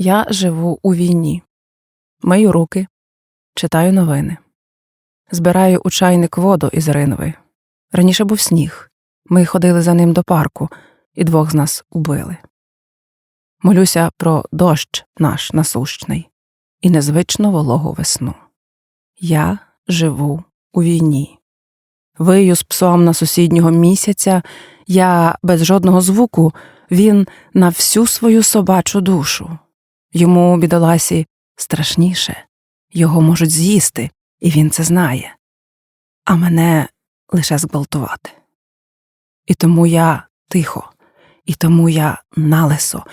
Я живу у війні. Мию руки, читаю новини. Збираю у чайник воду із Ринови. Раніше був сніг. Ми ходили за ним до парку, і двох з нас убили. Молюся про дощ наш насущний і незвично вологу весну. Я живу у війні. Вию з псом на сусіднього місяця, я без жодного звуку, він на всю свою собачу душу. Йому, бідоласі, страшніше, його можуть з'їсти, і він це знає, а мене лише зґвалтувати. І тому я тихо, і тому я налесо,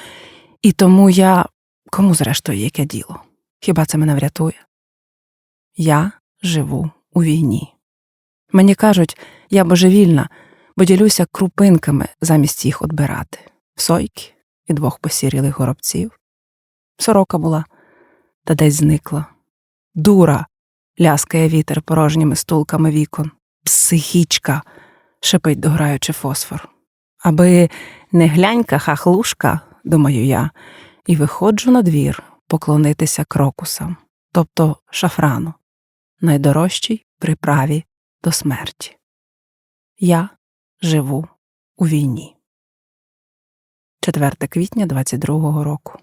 і тому я кому зрештою яке діло? Хіба це мене врятує? Я живу у війні. Мені кажуть, я божевільна, бо ділюся крупинками замість їх одбирати сойки і двох посірілих горобців. Сорока була, та десь зникла. Дура ляскає вітер порожніми стулками вікон, психічка, шипить дограючи фосфор. Аби не глянька хахлушка, думаю я, і виходжу на двір поклонитися крокусам, тобто шафрану, найдорожчій приправі до смерті. Я живу у війні. 4 квітня 22-го року.